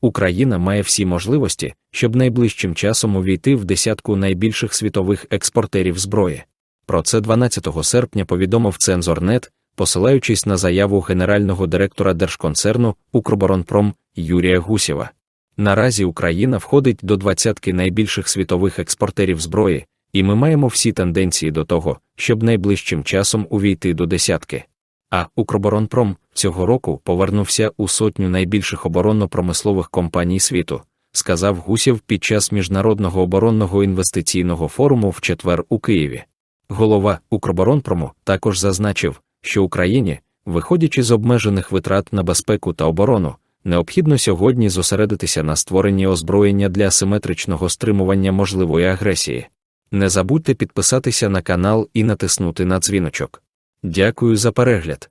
Україна має всі можливості, щоб найближчим часом увійти в десятку найбільших світових експортерів зброї. Про це 12 серпня повідомив Цензорнет, посилаючись на заяву генерального директора держконцерну Укроборонпром Юрія Гусєва. Наразі Україна входить до двадцятки найбільших світових експортерів зброї, і ми маємо всі тенденції до того, щоб найближчим часом увійти до десятки. А Укроборонпром цього року повернувся у сотню найбільших оборонно-промислових компаній світу, сказав Гусєв під час міжнародного оборонного інвестиційного форуму в четвер у Києві. Голова Укроборонпрому також зазначив, що Україні, виходячи з обмежених витрат на безпеку та оборону, необхідно сьогодні зосередитися на створенні озброєння для асиметричного стримування можливої агресії. Не забудьте підписатися на канал і натиснути на дзвіночок. Дякую за перегляд.